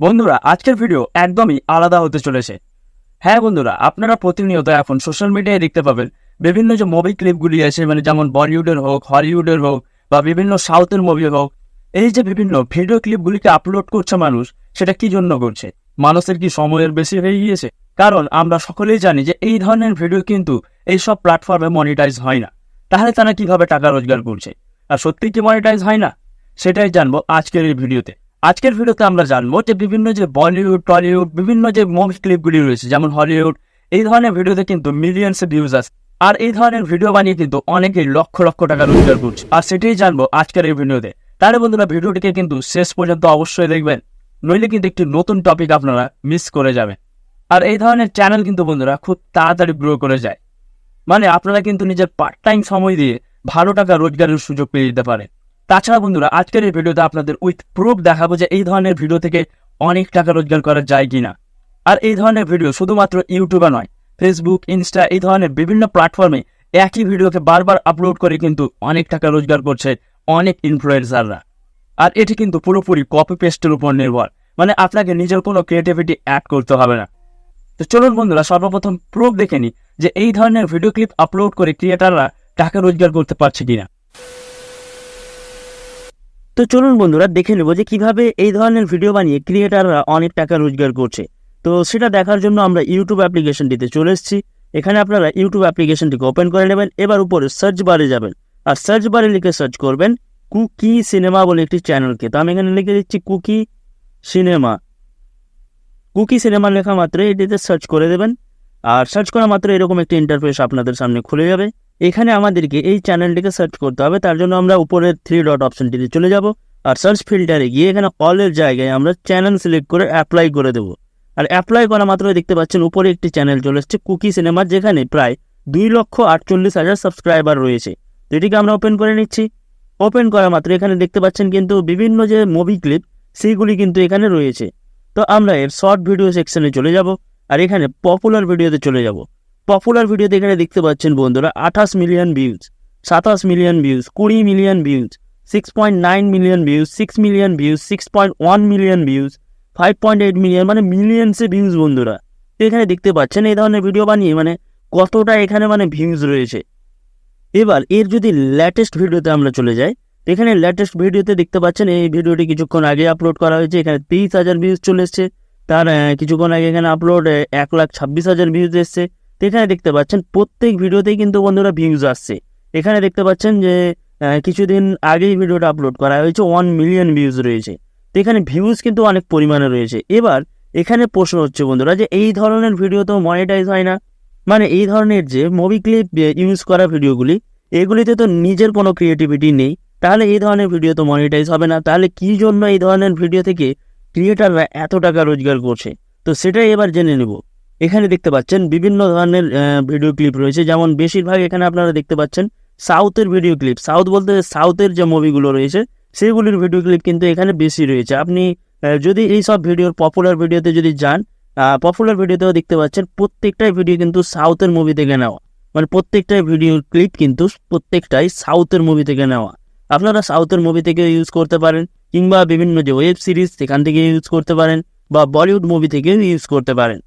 বন্ধুরা, আজকের ভিডিও একদমই আলাদা হতে চলেছে। হ্যাঁ বন্ধুরা, আপনারা প্রতিনিয়ত এখন সোশ্যাল মিডিয়ায় দেখতে পাবেন বিভিন্ন যে মুভি ক্লিপগুলি আছে মানে যেমন বলিউডের হোক হলিউডের হোক, বা বিভিন্ন সাউথের মুভি হোক, এই যে বিভিন্ন ভিডিও ক্লিপগুলিকে আপলোড করছে মানুষ, সেটা কি জন্য করছে? মানুষের কি সময়ের বেশি হয়ে গিয়েছে? কারণ আমরা সকলেই জানি যে এই ধরনের ভিডিও কিন্তু এইসব প্ল্যাটফর্মে মনিটাইজ হয় না। তাহলে তারা কীভাবে টাকা রোজগার করছে? আর সত্যি কি মনিটাইজ হয় না? সেটাই জানব আজকের এই ভিডিওতে আজকের ভিডিওতে আমরা জানব যে বিভিন্ন যে বলিউড, টলিউড, বিভিন্ন যে মুভি ক্লিপগুলি রয়েছে, যেমন হলিউড, এই ধরনের ভিডিওতে কিন্তু মিলিয়ন্সে ভিউজ আসে আর এই ধরনের ভিডিও বানিয়ে কিন্তু অনেকেই লক্ষ লক্ষ টাকা রোজগার করছে। আর সেটাই জানব আজকের এই ভিডিওতে তাহলে বন্ধুরা, ভিডিওটিকে কিন্তু শেষ পর্যন্ত অবশ্যই দেখবেন, নইলে কিন্তু একটি নতুন টপিক আপনারা মিস করে যাবেন। আর এই ধরনের চ্যানেল কিন্তু বন্ধুরা খুব তাড়াতাড়ি গ্রো করে যায়। মানে আপনারা কিন্তু নিজের পার্ট টাইম সময় দিয়ে ভালো টাকা রোজগারের সুযোগ পেয়ে যেতে পারেন। তাছাড়া বন্ধুরা, আজকের এই ভিডিওতে আপনাদের উইথ প্রুফ দেখাবো যে এই ধরনের ভিডিও থেকে অনেক টাকা রোজগার করা যায় কিনা। আর এই ধরনের ভিডিও শুধুমাত্র ইউটিউবে নয় ফেসবুক ইনস্টা এই ধরনের বিভিন্ন প্ল্যাটফর্মে একই ভিডিওকে বারবার আপলোড করে কিন্তু অনেক টাকা রোজগার করছে অনেক ইনফ্লুয়েন্সাররা আর এটি কিন্তু পুরোপুরি কপি পেস্টের উপর নির্ভর মানে আপনাকে নিজের কোনো ক্রিয়েটিভিটি অ্যাড করতে হবে না। তো চলুন বন্ধুরা, সর্বপ্রথম প্রুফ দেখে নিই যে এই ধরনের ভিডিও ক্লিপ আপলোড করে ক্রিয়েটাররা টাকা রোজগার করতে পারছে কিনা। তো চলুন বন্ধুরা, দেখে নেব যে কীভাবে এই ধরনের ভিডিও বানিয়ে ক্রিয়েটাররা অনেক টাকা রোজগার করছে। তো সেটা দেখার জন্য আমরা ইউটিউব অ্যাপ্লিকেশনটিতে চলে এসেছি। এখানে আপনারা ইউটিউব অ্যাপ্লিকেশনটিকে ওপেন করে নেবেন, এবার উপরে সার্চ বারে যাবেন। আর সার্চ বারে লিখে সার্চ করবেন কুকি সিনেমা বলে একটি চ্যানেলকে তো আমি এখানে লিখে দিচ্ছি কুকি সিনেমা কুকি সিনেমা লেখা মাত্র এটিতে সার্চ করে দেবেন। আর সার্চ করা মাত্র এরকম একটি ইন্টারফেস আপনাদের সামনে খুলে যাবে। এখানে আমাদেরকে এই চ্যানেলটিকে সার্চ করতে হবে, তার জন্য আমরা উপরের থ্রি ডট অপশনটিতে চলে যাব আর সার্চ ফিল্টারে গিয়ে এখানে অলের জায়গায় আমরা চ্যানেল সিলেক্ট করে অ্যাপ্লাই করে দেবো। আর অ্যাপ্লাই করা মাত্র দেখতে পাচ্ছেন উপরে একটি চ্যানেল চলে এসছে কুকি সিনেমার যেখানে প্রায় দুই লক্ষ আটচল্লিশ হাজার সাবস্ক্রাইবার রয়েছে। তো এটিকে আমরা ওপেন করে নিচ্ছি। ওপেন করা মাত্র এখানে দেখতে পাচ্ছেন কিন্তু বিভিন্ন যে মুভি ক্লিপ সেইগুলি কিন্তু এখানে রয়েছে। তো আমরা এর শর্ট ভিডিও সেকশনে চলে যাব, আর এখানে পপুলার ভিডিওতে চলে যাব। পপুলার ভিডিওতে এখানে দেখতে পাচ্ছেন বন্ধুরা, আঠাশ মিলিয়ন ভিউজ সাতাশ মিলিয়ন ভিউজ কুড়ি million views six point nine million views six million views six point one million views five point eight million মানে মিলিয়নসে ভিউজ বন্ধুরা। তো এখানে দেখতে পাচ্ছেন এই ধরনের ভিডিও বানিয়ে মানে কতটা এখানে মানে ভিউজ রয়েছে। এবার এর যদি লেটেস্ট ভিডিওতে আমরা চলে যাই এখানে লেটেস্ট ভিডিওতে দেখতে পাচ্ছেন এই ভিডিওটি কিছুক্ষণ আগে আপলোড করা হয়েছে, এখানে তেইশ হাজার ভিউজ চলে এসছে। তার কিছুক্ষণ আগে এখানে আপলোড এক লাখ ছাব্বিশ হাজার ভিউজ এসছে। তো এখানে দেখতে পাচ্ছেন, প্রত্যেক ভিডিওতেই কিন্তু বন্ধুরা ভিউজ আসছে। এখানে দেখতে পাচ্ছেন যে কিছুদিন আগেই ভিডিওটা আপলোড করা হয়েছে ওয়ান মিলিয়ন ভিউজ রয়েছে। তো এখানে ভিউজ কিন্তু অনেক পরিমাণে রয়েছে। এবার, এখানে প্রশ্ন হচ্ছে বন্ধুরা যে, এই ধরনের ভিডিও তো মনিটাইজ হয় না। মানে এই ধরনের যে মুভি ক্লিপ ইউজ করা ভিডিওগুলি এগুলিতে তো নিজের কোনো ক্রিয়েটিভিটি নেই। তাহলে এই ধরনের ভিডিও তো মনিটাইজ হবে না। তাহলে কি জন্য এই ধরনের ভিডিও থেকে ক্রিয়েটাররা এত টাকা রোজগার করছে? তো সেটাই এবার জেনে নেব। এখানে দেখতে পাচ্ছেন বিভিন্ন ধরনের ভিডিও ক্লিপ রয়েছে। যেমন বেশিরভাগ এখানে আপনারা দেখতে পাচ্ছেন সাউথের ভিডিও ক্লিপ সাউথ বলতে সাউথের যে মুভিগুলো রয়েছে, সেগুলির ভিডিও ক্লিপ কিন্তু এখানে বেশি রয়েছে। আপনি যদি এই সব ভিডিওর পপুলার ভিডিওতে যদি যান পপুলার ভিডিওতেও দেখতে পাচ্ছেন প্রত্যেকটাই ভিডিও কিন্তু সাউথের মুভি থেকে নেওয়া। মানে প্রত্যেকটাই ভিডিও ক্লিপ কিন্তু প্রত্যেকটাই সাউথের মুভি থেকে নেওয়া। আপনারা সাউথের মুভি থেকে ইউজ করতে পারেন, কিংবা বিভিন্ন যে ওয়েব সিরিজ সেখান থেকে ইউজ করতে পারেন, বা বলিউড মুভি থেকে ইউজ করতে পারেন।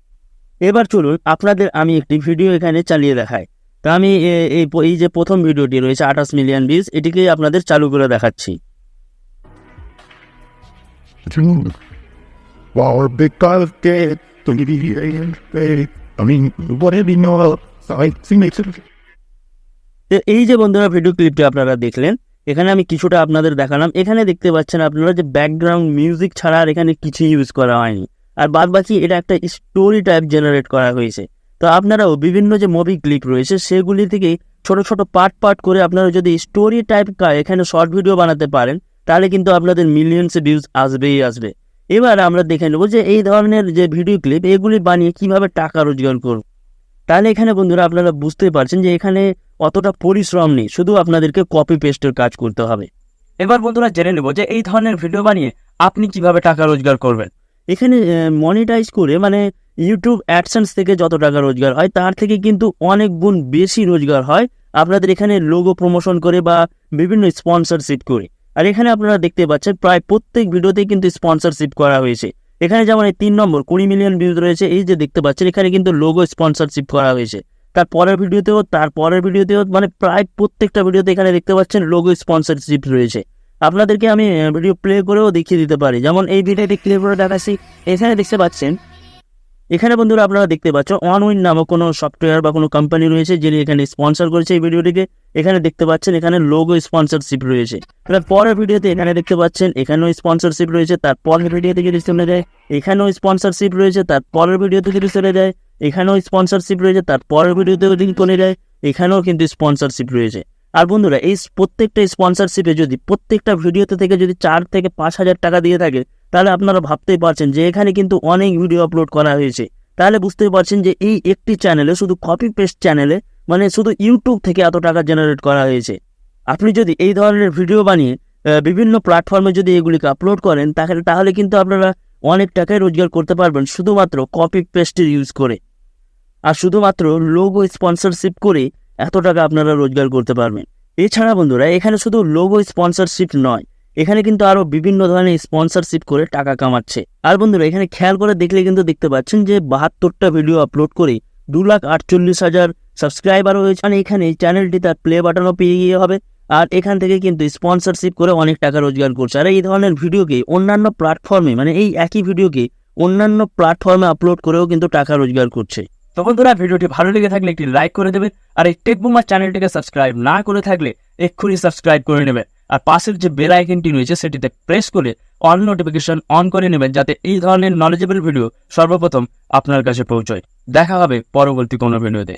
এবার চলুন আপনাদের আমি একটি ভিডিও এখানে চালিয়ে দেখাই। তো আমি এই এই যে প্রথম ভিডিওটি রয়েছে আঠাশ মিলিয়ন ভিউজ এটিকে আপনাদের চালু করে দেখাচ্ছি। এই যে বন্ধুরা ভিডিও ক্লিপটি আপনারা দেখলেন এখানে আমি কিছুটা আপনাদের দেখালাম। এখানে দেখতে পাচ্ছেন আপনারা যে ব্যাকগ্রাউন্ড মিউজিক ছাড়া আর এখানে কিছু ইউজ করা হয়নি। আর বাদ বাকি এটা একটা স্টোরি টাইপ জেনারেট করা হয়েছে। তো আপনারাও বিভিন্ন যে মুভি ক্লিপ রয়েছে, সেগুলি থেকে ছোট ছোট পার্ট পার্ট করে আপনারা যদি স্টোরি টাইপ এখানে শর্ট ভিডিও বানাতে পারেন, তাহলে কিন্তু আপনাদের মিলিয়নসে ভিউজ আসবেই আসবে। এবার আমরা দেখে নেব যে এই ধরনের যে ভিডিও ক্লিপ এগুলি বানিয়ে কীভাবে টাকা রোজগার করব। তাহলে এখানে বন্ধুরা আপনারা বুঝতে পারছেন যে এখানে অতটা পরিশ্রম নেই, শুধু আপনাদেরকে কপি পেস্টের কাজ করতে হবে। এবার বন্ধুরা জেনে নেব যে এই ধরনের ভিডিও বানিয়ে আপনি কীভাবে টাকা রোজগার করবেন। এখানে মনিটাইজ করে মানে ইউটিউব অ্যাডসেন্স থেকে যত টাকা রোজগার হয়, তার থেকে কিন্তু অনেক গুণ বেশি রোজগার হয় আপনাদের এখানে লোগো প্রমোশন করে বা বিভিন্ন স্পন্সরশিপ করে। আর এখানে আপনারা দেখতে পাচ্ছেন প্রায় প্রত্যেক ভিডিওতেই কিন্তু স্পন্সরশিপ করা হয়েছে। এখানে যেমন এই তিন নম্বর, কুড়ি মিলিয়ন ভিউজ রয়েছে, এই যে দেখতে পাচ্ছেন, এখানে কিন্তু লোগো স্পন্সরশিপ করা হয়েছে। তার পরের ভিডিওতেও, তার পরের ভিডিওতেও মানে প্রায় প্রত্যেকটা ভিডিওতে এখানে দেখতে পাচ্ছেন লোগো স্পন্সরশিপ রয়েছে। আপনাদেরকে আমি ভিডিও প্লে করেও দেখিয়ে দিতে পারি। যেমন এই ভিডিওটি ক্লিয়ার করে দেখাচ্ছি। এখানে দেখতে পাচ্ছেন, এখানে বন্ধুরা আপনারা দেখতে পাচ্ছ অনউইন নামক কোনো সফটওয়্যার বা কোনো কোম্পানি রয়েছে যিনি এখানে স্পন্সর করেছে এই ভিডিওটিকে এখানে দেখতে পাচ্ছেন, এখানে লোগো স্পন্সরশিপ রয়েছে। এবার পরের ভিডিওতে এখানে দেখতে পাচ্ছেন, এখানেও স্পন্সরশিপ রয়েছে, তার পরের ভিডিওতে যদি চলে যায় এখানেও স্পন্সরশিপ রয়েছে, তার পরের ভিডিওতে যদি চলে যায় এখানেও স্পন্সরশিপ রয়েছে, তার পরের ভিডিওতে যদি চলে যায় এখানেও কিন্তু স্পন্সরশিপ রয়েছে। আর বন্ধুরা, এই প্রত্যেকটা স্পন্সরশিপে যদি, প্রত্যেকটা ভিডিওতে থেকে যদি চার থেকে পাঁচ হাজার টাকা দিয়ে থাকে, তাহলে আপনারা ভাবতেই পারছেন যে এখানে কিন্তু অনেক ভিডিও আপলোড করা হয়েছে। তাহলে বুঝতেই পারছেন যে এই একটি চ্যানেলে শুধু কপি পেস্ট চ্যানেলে মানে শুধু ইউটিউব থেকে এত টাকা জেনারেট করা হয়েছে। আপনি যদি এই ধরনের ভিডিও বানিয়ে বিভিন্ন প্ল্যাটফর্মে যদি এগুলিকে আপলোড করেন, তাহলে তাহলে কিন্তু আপনারা অনেক টাকায় রোজগার করতে পারবেন শুধুমাত্র কপি পেস্টের ইউজ করে। আর শুধুমাত্র লোগো স্পন্সরশিপ করে এত টাকা আপনারা রোজগার করতে পারবেন। এছাড়া বন্ধুরা, এখানে শুধু লোগো স্পন্সরশিপ নয়, এখানে কিন্তু আরও বিভিন্ন ধরনের স্পন্সরশিপ করে টাকা কামাচ্ছে। আর বন্ধুরা, এখানে খেয়াল করে দেখলে কিন্তু দেখতে পাচ্ছেন যে বাহাত্তরটা ভিডিও আপলোড করে দু লাখ আটচল্লিশ হাজার সাবস্ক্রাইবারও হয়েছে মানে এখানে চ্যানেলটি তার প্লে বাটনও পেয়ে গিয়ে হবে। আর এখান থেকে কিন্তু স্পন্সরশিপ করে অনেক টাকা রোজগার করছে। আর এই ধরনের ভিডিওকে অন্যান্য প্ল্যাটফর্মে মানে এই একই ভিডিওকে অন্যান্য প্ল্যাটফর্মে আপলোড করেও কিন্তু টাকা রোজগার করছে। তো বন্ধুরা, ভিডিওটি ভালো লেগে থাকলে একটি লাইক করে দেবে আর এই টেক বুমার চ্যানেলটিকে সাবস্ক্রাইব না করে থাকলে এক্ষুনি সাবস্ক্রাইব করে নেবেন। আর পাশের যে বেল আইকনটি রয়েছে, সেটিতে প্রেস করে অল নোটিফিকেশন অন করে নেবেন, যাতে এই ধরনের নলেজেবল ভিডিও সর্বপ্রথম আপনার কাছে পৌঁছয়। দেখা হবে পরবর্তী কোনো ভিডিওতে